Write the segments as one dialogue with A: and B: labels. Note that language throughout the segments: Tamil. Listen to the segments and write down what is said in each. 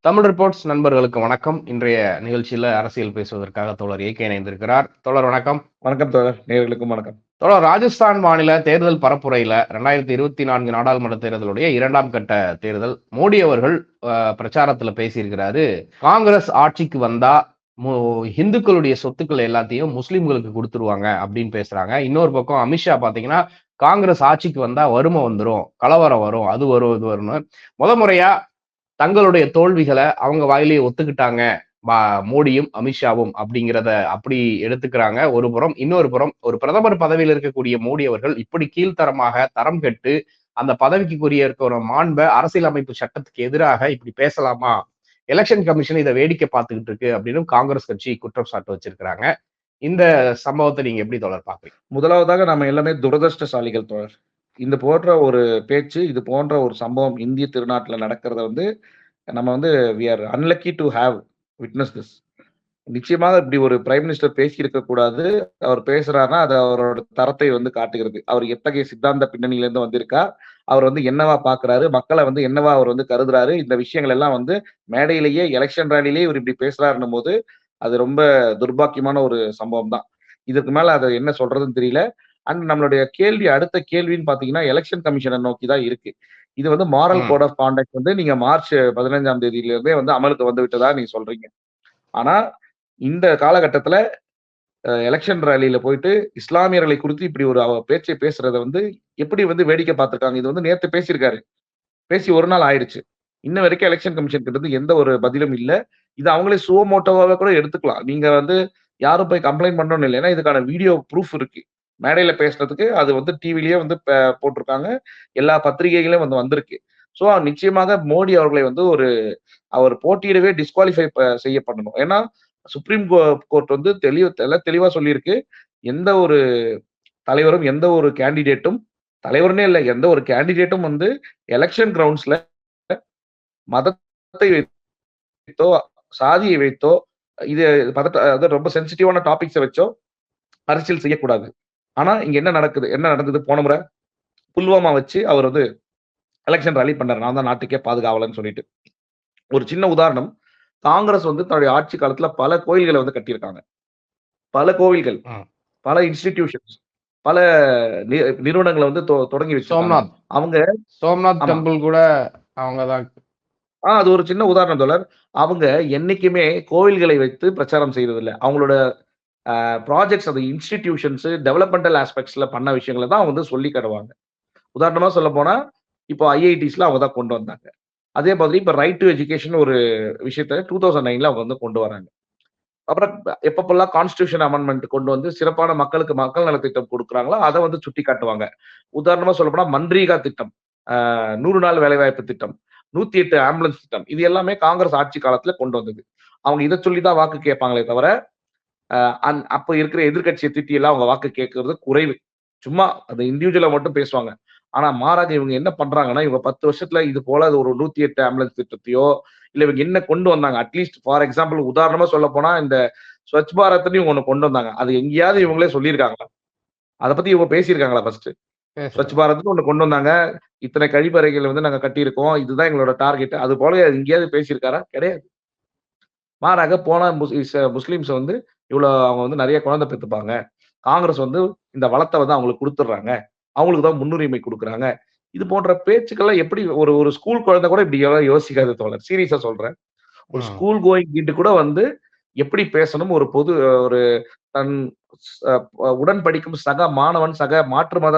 A: தமிழ் ரிப்போர்ட்ஸ் நண்பர்களுக்கு வணக்கம். இன்றைய நிகழ்ச்சியில அரசியல் பேசுவதற்காக தோழர் ஏகே இணைந்திருக்கிறார். தோழர் வணக்கம்.
B: வணக்கம் தோழர். நேர்களுக்கும் வணக்கம்.
A: தோழர் ராஜஸ்தான் மாநில தேர்தல் பரப்புரையில ரெண்டாயிரத்தி இருபத்தி நான்கு நாடாளுமன்ற தேர்தலுடைய இரண்டாம் கட்ட தேர்தல். மோடி அவர்கள் பிரச்சாரத்துல பேசியிருக்கிறாரு. காங்கிரஸ் ஆட்சிக்கு வந்தா இந்துக்களுடைய சொத்துக்கள் எல்லாத்தையும் முஸ்லிம்களுக்கு கொடுத்துருவாங்க அப்படின்னு பேசுறாங்க. இன்னொரு பக்கம் அமித்ஷா பாத்தீங்கன்னா காங்கிரஸ் ஆட்சிக்கு வந்தா வறுமை வந்துடும் கலவரம் வரும் அது வரும் இது வரும்னு. முத முறையா தங்களுடைய தோல்விகளை அவங்க வாயிலேயே ஒத்துக்கிட்டாங்க மோடியும் அமித்ஷாவும் அப்படிங்கிறத அப்படி எடுத்துக்கிறாங்க. ஒரு புறம் இன்னொரு புறம் ஒரு பிரதமர் பதவியில் இருக்கக்கூடிய மோடி அவர்கள் இப்படி கீழ்த்தரமாக தரம் கெட்டு அந்த பதவிக்குரிய இருக்கிற மாண்பை அரசியலமைப்பு சட்டத்துக்கு எதிராக இப்படி பேசலாமா? எலெக்ஷன் கமிஷன் இதை வேடிக்கை பார்த்துக்கிட்டு இருக்கு அப்படின்னு காங்கிரஸ் கட்சி குற்றம் சாட்டு வச்சிருக்கிறாங்க. இந்த சம்பவத்தை நீங்க எப்படி தொடர் பாக்குறீங்க
B: முதலாவதாக நம்ம எல்லாமே துரதிருஷ்டசாலிகள் தொடர். இந்த போன்ற ஒரு பேச்சு இது போன்ற ஒரு சம்பவம் இந்திய திருநாட்டில் நடக்கிறத வந்து நம்ம வந்து we are unlucky to have witness this நிச்சயமாக இப்படி ஒரு பிரைம் மினிஸ்டர் பேசியிருக்க கூடாது. அவர் பேசுறாருன்னா அது அவரோட தரத்தை வந்து காட்டுகிறது. அவர் எத்தகைய சித்தாந்த பின்னணியிலேருந்து வந்திருக்கா? அவர் வந்து என்னவா பாக்குறாரு மக்களை வந்து என்னவா அவர் வந்து கருதுறாரு? இந்த விஷயங்கள் எல்லாம் வந்து மேடையிலேயே எலெக்ஷன் ரேலிலேயே இவர் இப்படி பேசுறாருன்னும் போது அது ரொம்ப துர்பாக்கியமான ஒரு சம்பவம் தான் இதுக்கு மேல அதை என்ன சொல்றதுன்னு தெரியல. அண்ட் நம்மளுடைய கேள்வி அடுத்த கேள்வின்னு பாத்தீங்கன்னா எலெக்ஷன் கமிஷனை நோக்கி தான் இருக்கு. இது வந்து மாரல். கோட் ஆஃப் கான்டாக்ட் வந்து நீங்க மார்ச் பதினஞ்சாம் தேதியில இருந்தே வந்து அமலுக்கு வந்து விட்டதா நீங்க சொல்றீங்க. ஆனா இந்த காலகட்டத்துல எலெக்ஷன் ரேலியில போயிட்டு இஸ்லாமியர்களை குறித்து இப்படி ஒரு அவ பேச்சை பேசுறத வந்து எப்படி வந்து வேடிக்கை பார்த்திருக்காங்க? இது வந்து நேத்து பேசியிருக்காரு. பேசி ஒரு நாள் ஆயிடுச்சு. இன்ன வரைக்கும் எலெக்ஷன் கமிஷன் கிட்ட இருந்து எந்த ஒரு பதிலும் இல்லை. இது அவங்களே சுவமோட்டோவாவே கூட எடுத்துக்கலாம். நீங்க வந்து யாரும் போய் கம்ப்ளைண்ட் பண்ணணும் இல்லைன்னா இதுக்கான வீடியோ ப்ரூஃப் இருக்கு. மேடையில பேசுறதுக்கு அது வந்து டிவிலயே வந்து போட்டிருக்காங்க. எல்லா பத்திரிகைகளும் வந்து வந்திருக்கு. ஸோ நிச்சயமாக மோடி அவர்களை வந்து ஒரு அவர் போட்டியிடவே டிஸ்குவாலிஃபை செய்ய பண்ணணும் ஏன்னா சுப்ரீம் கோர்ட் வந்து தெளிவு தெல தெளிவா சொல்லியிருக்கு. எந்த ஒரு தலைவரும் எந்த ஒரு கேண்டிடேட்டும் தலைவர்னே இல்லை எந்த ஒரு கேண்டிடேட்டும் வந்து எலெக்ஷன் கிரவுண்ட்ஸ்ல மதத்தை வைத்தோ சாதியை வைத்தோ இது பதட்ட அதாவது ரொம்ப சென்சிட்டிவான டாபிக்ஸை வச்சோ அரசியல் செய்யக்கூடாது. ஆனா இங்க என்ன நடக்குது? என்ன நடந்தது? போன முறை புல்வாமா வச்சு அவர் வந்து எலெக்ஷன் ரேலி பண்ணாரு. நான் தான் நாட்டுக்கே பாதுகாவலன்னு சொல்லிட்டு. ஒரு சின்ன உதாரணம். காங்கிரஸ் வந்து தன்னுடைய ஆட்சி காலத்துல பல கோயில்களை வந்து கட்டியிருக்காங்க. பல கோவில்கள். பல இன்ஸ்டிடியூஷன்ஸ் பல நிறுவனங்களை வந்து தொடங்கி வச்சிருக்காங்க.
A: சோம்நாத்.
B: அவங்க
A: சோம்நாத். டெம்பிள் கூட அவங்கதான்
B: ஆ அது ஒரு சின்ன உதாரணம் தோழர். அவங்க என்னைக்குமே கோவில்களை வைத்து பிரச்சாரம் செய்யறதில்லை அவங்களோட ப்ராஜெக்ட்ஸ் அந்த இன்ஸ்டிடியூஷன்ஸ் டெவலப்மெண்டல் ஆஸ்பெக்ட்ஸில் பண்ண விஷயங்களை தான் அவங்க வந்து சொல்லி கடுவாங்க உதாரணமாக சொல்ல போனால் இப்போ ஐஐடிஸ்ல அவங்க தான் கொண்டு வந்தாங்க. அதே மாதிரி இப்போ ரைட் டு எஜுகேஷன் ஒரு விஷயத்த டூ தௌசண்ட் நைனில் அவங்க வந்து கொண்டு வராங்க. அப்புறம் எப்பப்பெல்லாம் கான்ஸ்டியூஷன் அமெண்ட்மெண்ட் கொண்டு வந்து சிறப்பான மக்களுக்கு மக்கள் நலத்திட்டம் கொடுக்குறாங்களோ அதை வந்து சுட்டி காட்டுவாங்க உதாரணமாக சொல்ல மன்ரீகா திட்டம் நூறு நாள் வேலைவாய்ப்பு திட்டம் நூத்தி எட்டு ஆம்புலன்ஸ் திட்டம் இது எல்லாமே காங்கிரஸ் ஆட்சி காலத்துல கொண்டு வந்தது. அவங்க இதை சொல்லி தான் வாக்கு கேட்பாங்களே தவிர ஆஹ் அந்- அப்ப இருக்கிற எதிர்கட்சியை திட்டி எல்லாம் அவங்க வாக்கு கேட்கறது குறைவு. சும்மா அந்த இண்டிவிஜுவலா மட்டும் பேசுவாங்க. ஆனா மாறாக இவங்க என்ன பண்றாங்கன்னா இவங்க பத்து வருஷத்துல இது போல அது ஒரு நூத்தி எட்டு ஆம்புலன்ஸ் திட்டத்தையோ இல்ல இவங்க என்ன கொண்டு வந்தாங்க? அட்லீஸ்ட் ஃபார் எக்ஸாம்பிள் உதாரணமா சொல்ல போனா இந்த ஸ்வச் பாரத்னு இவங்க ஒண்ணு கொண்டு வந்தாங்க. அது எங்கேயாவது இவங்களே சொல்லியிருக்காங்களா? அதை பத்தி இவங்க பேசியிருக்காங்களா ஃபர்ஸ்ட் ஸ்வச் பாரத்னு ஒண்ணு கொண்டு வந்தாங்க. இத்தனை கழிப்பறைகள் வந்து நாங்க கட்டியிருக்கோம். இதுதான் எங்களோட டார்கெட் அது போல எங்கேயாவது பேசியிருக்காரா? கிடையாது. மாறாக போன முஸ்லிம்ஸ் வந்து இவ்வளவு அவங்க வந்து நிறைய குழந்தை பெற்றுப்பாங்க. காங்கிரஸ் வந்து இந்த வளத்தை வந்து அவங்களுக்கு கொடுத்துட்றாங்க. அவங்களுக்கு தான் முன்னுரிமை கொடுக்குறாங்க. இது போன்ற பேச்சுக்கெல்லாம் எப்படி ஒரு ஒரு ஸ்கூல் குழந்தை கூட இப்படி எல்லாம் யோசிக்காது தோழர். சீரியஸா சொல்றேன். ஒரு. ஸ்கூல் கோயிங் கிட்ட கூட வந்து எப்படி பேசணும்? ஒரு பொது ஒரு தன் உடன் படிக்கும் சக மாணவன் சக மாற்று மத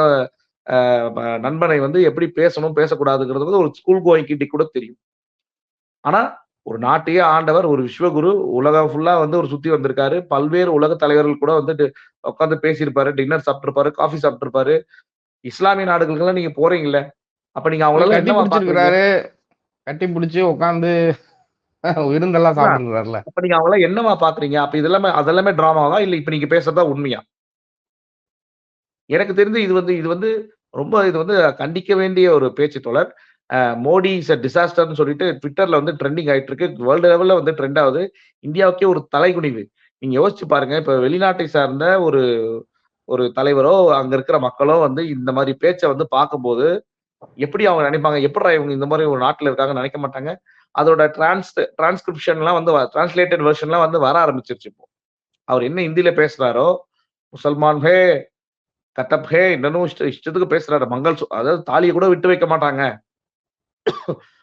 B: நண்பனை வந்து எப்படி பேசணும் பேசக்கூடாதுங்கிறது வந்து ஒரு ஸ்கூல் கோயிங் கிட்ட கூட தெரியும். ஆனா ஒரு நாட்டையே ஆண்டவர் ஒரு விஸ்வகுரு உலகம் ஃபுல்லா வந்து ஒரு சுத்தி வந்திருக்காரு. பல்வேறு உலக தலைவர்கள் கூட வந்து உட்காந்து பேசியிருப்பாரு டின்னர் சாப்பிட்டிருப்பாரு காஃபி சாப்பிட்டிருப்பாரு. இஸ்லாமிய நாடுகளுக்கெல்லாம் நீங்க போறீங்கல்ல அப்ப நீங்க அவங்களெல்லாம்
A: கட்டி பிடிச்சிருக்கிறாரு. கட்டி பிடிச்சு உட்காந்து விருந்தெல்லாம் சாப்பிட்டுருக்காருல
B: அப்ப நீங்க அவங்கள என்னவா பாக்குறீங்க? அப்ப இதெல்லாமே அதெல்லாமே டிராமாவா இல்ல இப்ப நீங்க பேசுறதா உண்மையா? எனக்கு தெரிஞ்சு இது வந்து இது வந்து ரொம்ப இது வந்து கண்டிக்க வேண்டிய ஒரு பேச்சு தொடர். மோடி இஸ் அ டிசாஸ்டர்னு சொல்லிட்டு ட்விட்டர்ல வந்து ட்ரெண்டிங் ஆயிட்டு இருக்கு வேர்ல்டு லெவல்ல வந்து ட்ரெண்ட் ஆகுது. இந்தியாவுக்கே ஒரு தலைகுனிவு. நீங்க யோசிச்சு பாருங்க இப்ப வெளிநாட்டை சார்ந்த ஒரு ஒரு தலைவரோ அங்க இருக்கிற மக்களோ வந்து இந்த மாதிரி பேச்சை வந்து பார்க்கும்போது எப்படி அவங்க நினைப்பாங்க? எப்படிடா இவங்க இந்த மாதிரி ஒரு நாட்டில் இருக்காங்க நினைக்க மாட்டாங்க? அதோட டிரான்ஸ் டிரான்ஸ்கிரிப்ஷன்லாம் வந்து டிரான்ஸ்லேட்டட் வெர்ஷன்லாம் வந்து வர ஆரம்பிச்சிருச்சு இப்போ. அவர் என்ன ஹிந்தியில பேசுறாரோ? முசல்மான் ஹே கட்டப் ஹே இன்னும் இஷ்ட இஷ்டத்துக்கு பேசுறாரு. மங்கள் அதாவது தாலியை கூட விட்டு வைக்க மாட்டாங்க.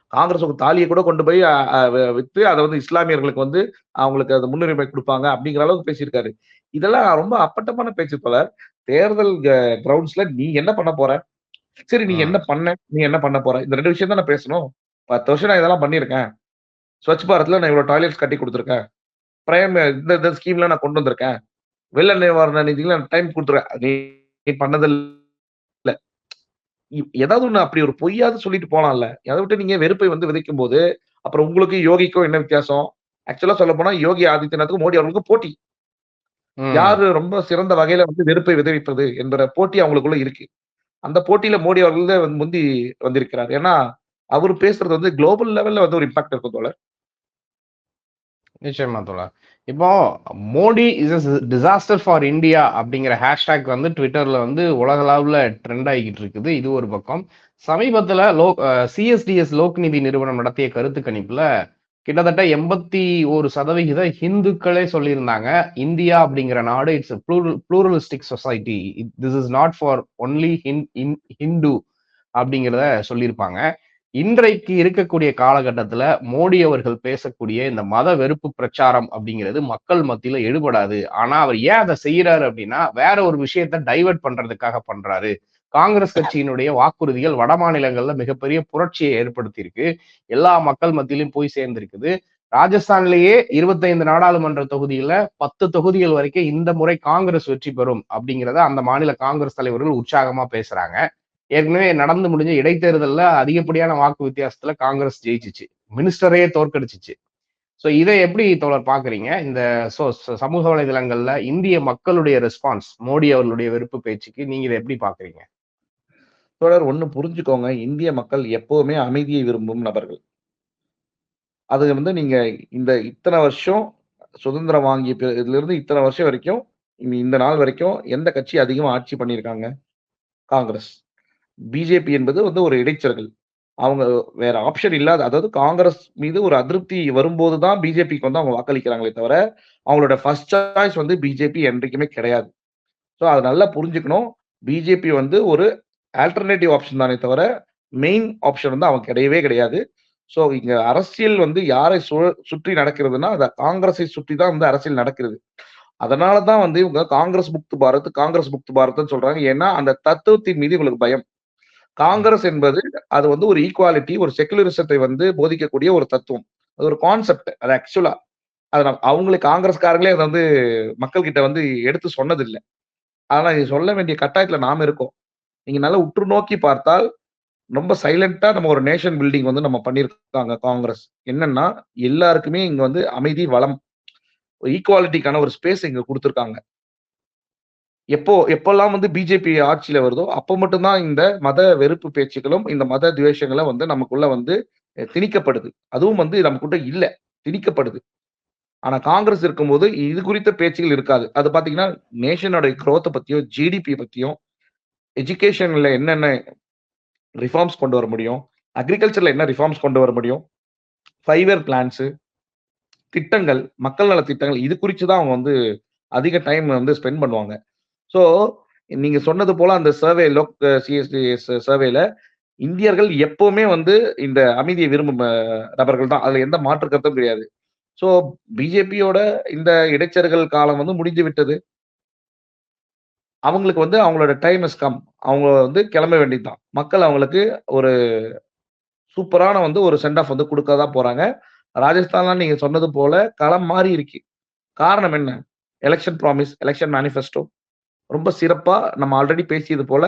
B: காங்கிரஸ் தாலியை கூட கொண்டு போய் அஹ், அஹ், வி- வித்து அதை வந்து இஸ்லாமியர்களுக்கு வந்து அவங்களுக்கு அது முன்னுரிமை கொடுப்பாங்க அப்படிங்கிற அளவுக்கு பேசியிருக்காரு. இதெல்லாம் ரொம்ப அப்பட்டமான பேச்சு தோழர் தேர்தல் கிரவுண்ட்ஸ்ல நீ என்ன பண்ண போற? சரி நீ. என்ன பண்ண? நீ என்ன பண்ண போற? இந்த ரெண்டு விஷயம் தான் நான் பேசணும். பத்து வருஷம் நான் இதெல்லாம் பண்ணியிருக்கேன். ஸ்வச் பாரத்ல நான் இவ்வளவு டாய்லெட்ஸ் கட்டி கொடுத்துருக்கேன். பிரேம் இந்த ஸ்கீம்ல நான் கொண்டு வந்திருக்கேன். வெள்ள நிவாரண நிதியில நான் டைம் கொடுத்துருக்கேன். நீ நீ பண்ணது இல்ல இ- ஏதாவது ஒண்ணு அப்படி ஒரு பொய்யாவது சொல்லிட்டு போலாம்ல. அதை விட்டு நீங்க வெறுப்பை வந்து விதைக்கும் போது அப்புறம் உங்களுக்கு யோகிக்கும் என்ன வித்தியாசம்? ஆக்சுவலா சொல்ல போனா யோகி ஆதித்யநாத்துக்கும் மோடி அவர்களுக்கும் போட்டி. யாரு ரொம்ப சிறந்த வகையில வந்து வெறுப்பை விதைவிப்பது என்ற போட்டி அவங்களுக்குள்ள இருக்கு. அந்த போட்டியில மோடி அவர்கள் முந்தி வந்திருக்கிறார். ஏன்னா அவர் பேசுறது வந்து குளோபல் லெவல்ல வந்து ஒரு இம்பாக்ட் இருக்கும் தோழர்.
A: நிச்சயமா தோழர். இப்போ Modi is disaster for India அப்படிங்கிற ஹேஷ்டேக் வந்து ட்விட்டர்ல வந்து உலகளாவில் ட்ரெண்ட் ஆகிட்டு இருக்குது. இது ஒரு பக்கம். சமீபத்தில் லோ சிஎஸ்டிஎஸ் லோக்நிதி நிறுவனம் நடத்திய கருத்து கணிப்புல கிட்டத்தட்ட எண்பத்தி ஒரு சதவிகித ஹிந்துக்களே சொல்லியிருந்தாங்க இந்தியா அப்படிங்கிற நாடு it's pluralistic society this is not for only Hindu அப்படிங்கிறத சொல்லியிருப்பாங்க. இன்றைக்கு இருக்கக்கூடிய காலகட்டத்துல மோடி அவர்கள் பேசக்கூடிய இந்த மத வெறுப்பு பிரச்சாரம் அப்படிங்கிறது மக்கள் மத்தியில எடுபடாது. ஆனா அவர் ஏன் அதை செய்யறாரு அப்படின்னா வேற ஒரு விஷயத்த டைவர்ட் பண்றதுக்காக பண்றாரு. காங்கிரஸ் கட்சியினுடைய வாக்குறுதிகள் வட மாநிலங்கள்ல மிகப்பெரிய புரட்சியை ஏற்படுத்தியிருக்கு. எல்லா மக்கள் மத்தியிலும் போய் சேர்ந்திருக்குது. ராஜஸ்தான்லயே இருபத்தைந்து நாடாளுமன்ற தொகுதியில பத்து தொகுதிகள் வரைக்கும் இந்த முறை காங்கிரஸ் வெற்றி பெறும் அப்படிங்கிறத அந்த மாநில காங்கிரஸ் தலைவர்கள் உற்சாகமா பேசுறாங்க. ஏற்கனவே நடந்து முடிஞ்ச இடைத்தேர்தலில் அதிகப்படியான வாக்கு வித்தியாசத்துல காங்கிரஸ் ஜெயிச்சிச்சு. மினிஸ்டரையே தோற்கடிச்சிச்சு. சோ இதை எப்படி தோழர் பாக்குறீங்க இந்த சோ சமூக வலைதளங்கள்ல இந்திய மக்களுடைய ரெஸ்பான்ஸ் மோடி அவர்களுடைய வெறுப்பு பேச்சுக்கு நீங்க இதை எப்படி பாக்குறீங்க
B: தோழர் ஒண்ணு புரிஞ்சுக்கோங்க. இந்திய மக்கள் எப்பவுமே அமைதியை விரும்பும் நபர்கள். அது வந்து நீங்க இந்த இத்தனை வருஷம் சுதந்திரம் வாங்கிய இதுல இருந்து இத்தனை வருஷம் வரைக்கும் இந்த- நாள் வரைக்கும் எந்த கட்சி அதிகமா ஆட்சி பண்ணியிருக்காங்க? காங்கிரஸ். பிஜேபி என்பது வந்து ஒரு இடைச்சர்கள் அவங்க வேற ஆப்ஷன் இல்லாத அதாவது காங்கிரஸ் மீது ஒரு அதிருப்தி வரும்போது தான் பிஜேபிக்கு வந்து அவங்க வாக்களிக்கிறாங்களே தவிர அவங்களோட ஃபர்ஸ்ட் சாய்ஸ் வந்து பிஜேபி என்றைக்குமே கிடையாது. ஸோ அதை நல்லா புரிஞ்சுக்கணும். பிஜேபி வந்து ஒரு ஆல்டர்னேட்டிவ் ஆப்ஷன் தானே தவிர மெயின் ஆப்ஷன் வந்து அவங்க கிடையவே கிடையாது. ஸோ இங்க அரசியல் வந்து யாரை சு- சுற்றி நடக்கிறதுனா அந்த காங்கிரஸை சுற்றி தான் வந்து அரசியல் நடக்கிறது. அதனால தான் வந்து இவங்க காங்கிரஸ் முக்து பாரத் காங்கிரஸ் முக்து பாரத்னு சொல்றாங்க. ஏன்னா அந்த தத்துவத்தின் மீது இவங்களுக்கு பயம். காங்கிரஸ் என்பது அது வந்து ஒரு ஈக்குவாலிட்டி ஒரு செகுலரிசத்தை வந்து போதிக்கக்கூடிய ஒரு தத்துவம். அது ஒரு கான்செப்ட் அது ஆக்சுவலா அது நம்ம- காங்கிரஸ்காரங்களே அதை வந்து மக்கள் கிட்ட வந்து எடுத்து சொன்னதில்லை. ஆனா இது சொல்ல வேண்டிய கட்டாயத்துல நாம இருக்கோம். நீங்க நல்லா உற்று நோக்கி பார்த்தால் ரொம்ப சைலண்டா நம்ம ஒரு நேஷன் பில்டிங் வந்து நம்ம பண்ணியிருக்காங்க காங்கிரஸ். என்னன்னா எல்லாருக்குமே இங்க வந்து அமைதி வளம் ஈக்குவாலிட்டிக்கான ஒரு ஸ்பேஸ் இங்க கொடுத்துருக்காங்க. எப்போ எப்பெல்லாம் வந்து பிஜேபி ஆட்சியில வருதோ அப்போ மட்டும்தான் இந்த மத வெறுப்பு பேச்சுக்களும் இந்த மத துவேஷங்களும் வந்து நமக்குள்ள வந்து திணிக்கப்படுது. அதுவும் வந்து நமக்குள்ள இல்லை திணிக்கப்படுது. ஆனா காங்கிரஸ் இருக்கும்போது இது குறித்த பேச்சுகள் இருக்காது. அது பாத்தீங்கன்னா நேஷனோட குரோத்தை பத்தியும் ஜிடிபி பத்தியும் எஜுகேஷன்ல என்னென்ன ரிஃபார்ம்ஸ் கொண்டு வர முடியும் அக்ரிகல்ச்சர்ல என்ன ரிஃபார்ம்ஸ் கொண்டு வர முடியும் ஃபைவ் இயர் பிளான்ஸ் திட்டங்கள் மக்கள் நல திட்டங்கள் இது குறித்து தான் அவங்க வந்து அதிக டைம் வந்து ஸ்பெண்ட் பண்ணுவாங்க. ஸோ நீங்க சொன்னது போல அந்த சர்வே லோக் சிஎஸ்டி சர்வேல இந்தியர்கள் எப்பவுமே வந்து இந்த அமைதியை விரும்பும் நபர்கள் தான். அதுல எந்த மாற்று கருத்தும் கிடையாது. ஸோ பிஜேபியோட இந்த இடைச்சர்கள் காலம் வந்து முடிஞ்சு விட்டது. அவங்களுக்கு வந்து அவங்களோட டைம் இஸ் கம் அவங்க வந்து கிளம்ப வேண்டியதுதான் மக்கள் அவங்களுக்கு ஒரு சூப்பரான வந்து ஒரு சென்ட் ஆஃப் வந்து கொடுக்க தான் போறாங்க. ராஜஸ்தான்லாம் நீங்க சொன்னது போல களம் மாறி இருக்கு. காரணம் என்ன? எலெக்ஷன் ப்ராமிஸ் எலெக்ஷன் மேனிஃபெஸ்டோ ரொம்ப சிறப்பா நம்ம ஆல்ரெடி பேசியது போல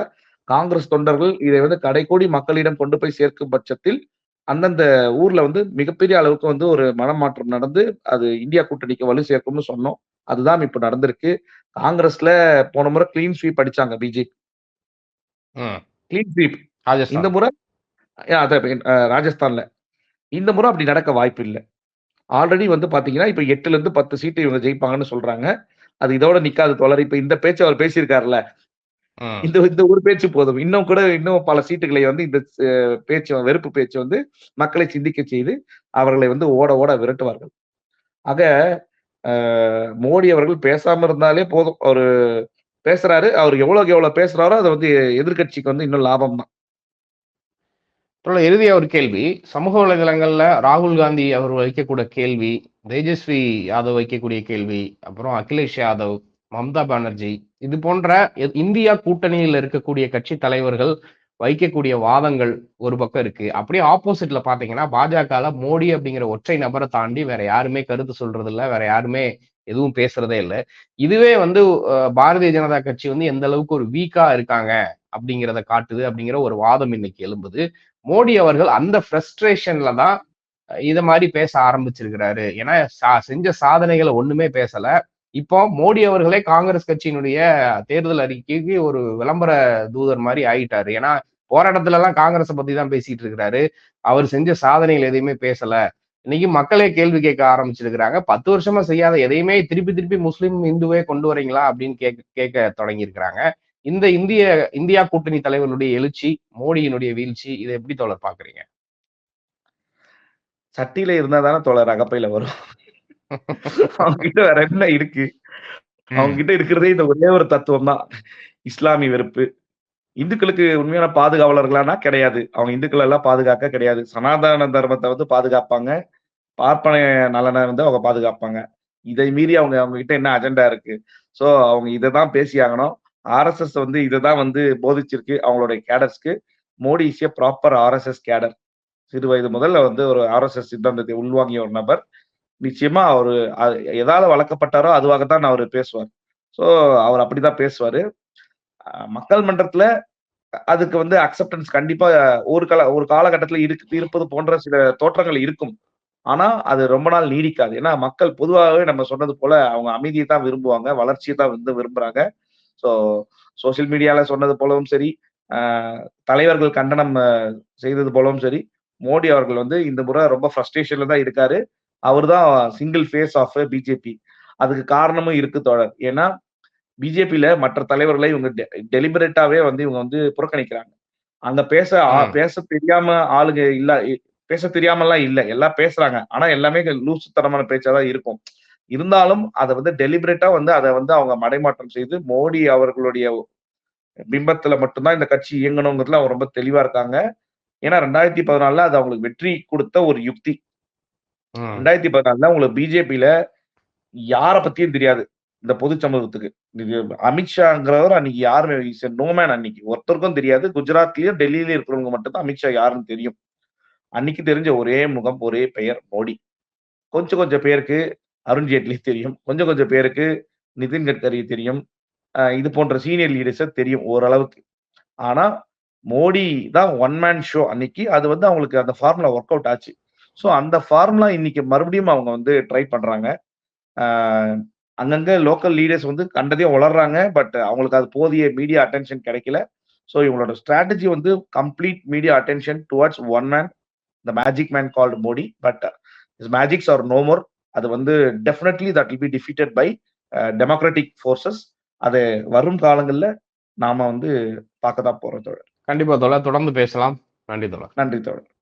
B: காங்கிரஸ் தொண்டர்கள் இதை வந்து கடைக்கோடி மக்களிடம் கொண்டு போய் சேர்க்கும் பட்சத்தில் அந்தந்த ஊர்ல வந்து மிகப்பெரிய அளவுக்கு வந்து ஒரு மனமாற்றம் நடந்து அது இந்தியா கூட்டணிக்கு வலு சேர்க்கும்னு சொன்னோம். அதுதான் இப்ப நடந்திருக்கு. காங்கிரஸ்ல போன முறை கிளீன் ஸ்வீப் அடிச்சாங்க பிஜேபி. கிளீன் ஸ்வீப் இந்த முறை ராஜஸ்தான்ல. இந்த முறை அப்படி நடக்க வாய்ப்பு இல்லை ஆல்ரெடி வந்து பாத்தீங்கன்னா இப்ப எட்டுல இருந்து பத்து சீட்டு இவங்க ஜெயிப்பாங்கன்னு சொல்றாங்க. அது இதோட நிக்காது தோழர் இப்ப இந்த பேச்சு அவர் பேசியிருக்காருல்ல. இந்த இந்த ஒரு பேச்சு போதும். இன்னும் கூட இன்னும் பல சீட்டுகளை வந்து இந்த பேச்சு வெறுப்பு பேச்சு வந்து மக்களை சிந்திக்க செய்து, அவர்களை வந்து ஓட ஓட விரட்டுவார்கள். ஆக மோடி அவர்கள் பேசாம இருந்தாலே போதும். அவரு பேசுறாரு. அவரு எவ்வளவுக்கு எவ்வளவு பேசுறாரோ, அது வந்து எதிர்க்கட்சிக்கு வந்து இன்னும் லாபம் தான்.
A: தோழர் இறுதியா ஒரு கேள்வி. சமூக வலைதளங்கள்ல ராகுல் காந்தி அவர் வைக்கக்கூடிய கேள்வி, தேஜஸ்வி யாதவ் வைக்கக்கூடிய கேள்வி, அப்புறம் அகிலேஷ் யாதவ், மம்தா பானர்ஜி இது போன்ற இந்தியா கூட்டணியில் இருக்கக்கூடிய கட்சி தலைவர்கள் வைக்கக்கூடிய வாதங்கள் ஒரு பக்கம் இருக்கு. அப்படியே ஆப்போசிட்ல பாத்தீங்கன்னா பாஜகல மோடி அப்படிங்கிற ஒற்றை நபரை தாண்டி வேற யாருமே கருத்து சொல்றது இல்ல. வேற யாருமே எதுவும் பேசுறதே இல்ல. இதுவே வந்து பாரதிய ஜனதா கட்சி வந்து எந்த அளவுக்கு ஒரு வீக்கா இருக்காங்க அப்படிங்கிறத காட்டுது அப்படிங்கிற ஒரு வாதம் இன்னைக்கு எழும்புது. மோடி அவர்கள் அந்த ஃப்ரஸ்ட்ரேஷன்ல தான் இத மாதிரி பேச ஆரம்பிச்சிருக்கிறாரு. ஏன்னா சா செஞ்ச சாதனைகளை ஒண்ணுமே பேசல. இப்போ மோடி அவர்களே காங்கிரஸ் கட்சியினுடைய தேர்தல் அறிக்கைக்கு ஒரு விளம்பர தூதர் மாதிரி ஆயிட்டாரு. ஏன்னா போராட்டத்துலலாம் காங்கிரஸ பத்தி தான் பேசிட்டு இருக்கிறாரு. அவர் செஞ்ச சாதனைகள் எதையுமே பேசல. இன்னைக்கு மக்களே கேள்வி கேட்க ஆரம்பிச்சிருக்கிறாங்க. 10 வருஷமா செய்யாத எதையுமே திருப்பி திருப்பி முஸ்லிம், இந்துவே கொண்டு வரீங்களா அப்படின்னு கேட்க கேட்க தொடங்கியிருக்கிறாங்க. இந்த இந்திய இந்தியா கூட்டணி தலைவர்களுடைய எழுச்சி, மோடியினுடைய வீழ்ச்சி இதை எப்படி தோழர் பார்க்குறீங்க?
B: சட்டியில இருந்தா தானே தோழர் அகப்பையில வரும். அவங்க கிட்ட வேற என்ன இருக்கு? அவங்க
A: ம்.
B: கிட்ட இருக்கிறதே இந்த ஒரே ஒரு தத்துவம் தான். இஸ்லாமிய வெறுப்பு. இந்துக்களுக்கு உண்மையான பாதுகாவலர்களான்னா கிடையாது. அவங்க இந்துக்கள எல்லாம் பாதுகாக்க கிடையாது. சனாதன தர்மத்த வந்து பாதுகாப்பாங்க. பார்ப்பன நலன வந்து அவங்க பாதுகாப்பாங்க. இதை மீறி அவங்க அவங்க கிட்ட என்ன அஜெண்டா இருக்கு? சோ அவங்க இத தான் பேசியாகணும். ஆர்எஸ்எஸ் வந்து இத தான் வந்து போதிச்சிருக்கு அவங்களுடைய கேடர்ஸ்க்கு. Modi is a proper RSS cadre. சிறு வயது முதல்ல வந்து ஒரு ஆர்எஸ்எஸ் சித்தாந்தத்தை உள்வாங்கிய ஒரு நபர். நிச்சயமா அவரு எதால வளர்க்கப்பட்டாரோ அதுவாக தான் பேசுவார். ஸோ அவர் அப்படிதான் பேசுவாரு. மக்கள் மன்றத்துல அதுக்கு வந்து அக்செப்டன்ஸ் கண்டிப்பா ஒரு கால ஒரு காலகட்டத்தில் இருக்கு இருப்பது போன்ற சில தோற்றங்கள் இருக்கும். ஆனா அது ரொம்ப நாள் நீடிக்காது. ஏன்னா மக்கள் பொதுவாகவே நம்ம சொன்னது போல அவங்க அமைதியை தான் விரும்புவாங்க. வளர்ச்சியை தான் வந்து விரும்புறாங்க. ஸோ சோசியல் மீடியால சொன்னது போலவும் சரி, தலைவர்கள் கண்டனம் செய்தது போலவும் சரி, மோடி அவர்கள் வந்து இந்த முறை ரொம்ப ஃப்ரஸ்ட்ரேஷன்ல தான் இருக்காரு. அவரு தான் சிங்கிள் ஃபேஸ் ஆஃப் பிஜேபி. அதுக்கு காரணமும் இருக்கு தோழர். ஏன்னா பிஜேபில மற்ற தலைவர்களை இவங்க டெலிபரேட்டாவே வந்து இவங்க வந்து புறக்கணிக்கிறாங்க. அங்க பேச. பேச தெரியாம ஆளுங்க இல்ல பேச தெரியாமலாம் இல்ல. எல்லாம் பேசுறாங்க. ஆனா எல்லாமே லூசுத்தனமான பேச்சா தான் இருக்கும். இருந்தாலும் அத வந்து டெலிபரேட்டா வந்து அத வந்து அவங்க மடைமாற்றம் செய்து மோடி அவர்களுடைய பிம்பத்துல மட்டும் தான் இந்த கட்சி இயங்கணுங்கிறதுல அவங்க ரொம்ப தெளிவா இருக்காங்க. ஏன்னா 2014ல அது அவங்களுக்கு வெற்றி குடுத்த ஒரு யுக்தி.
A: ம்.
B: 2014ல உங்களுக்கு பிஜேபில யார பத்தியும் தெரியாது. இந்த பொது சமூகத்துக்கு. அமித்ஷாங்கிறவர் அன்னைக்கு யாருமே இஸ் எ நோ மேன் அன்னைக்கு. ஒருத்தருக்கும் தெரியாது. குஜராத்லயும், டெல்லிலயும் இருக்கிறவங்க மட்டும் தான் அமித்ஷா யாருன்னு தெரியும். அன்னைக்கு தெரிஞ்ச ஒரே முகம், ஒரே பெயர் மோடி. கொஞ்சம் கொஞ்சம் பேருக்கு அருண் ஜேட்லி தெரியும். கொஞ்சம் கொஞ்சம் பேருக்கு நிதின் கட்கரி தெரியும். இது போன்ற சீனியர் லீடர்ஸ தெரியும் ஓரளவுக்கு. ஆனா மோடி தான் ஒன் மேன் ஷோ அன்னைக்கு. அது வந்து அவங்களுக்கு அந்த ஃபார்முலா ஒர்க் அவுட் ஆச்சு. ஸோ அந்த ஃபார்முலா இன்னைக்கு மறுபடியும் அவங்க வந்து ட்ரை பண்றாங்க. அங்கங்கே அங்கங்க லோக்கல் லீடர்ஸ் வந்து கண்டதையும் வளர்றாங்க பட் அவங்களுக்கு அது போதிய மீடியா அட்டென்ஷன் கிடைக்கல. ஸோ இவங்களோட ஸ்ட்ராட்டஜி வந்து complete media attention towards one man. The magic man called Modi. But is magics are no more. அது வந்து definitely that will be defeated by democratic forces. அது வரும் காலங்களில் நாம வந்து பார்க்க தான் போகிறதோட
A: கண்டிப்பா தோழர். தொடர்ந்து பேசலாம். நன்றி தோழர்.
B: நன்றி தோழர்.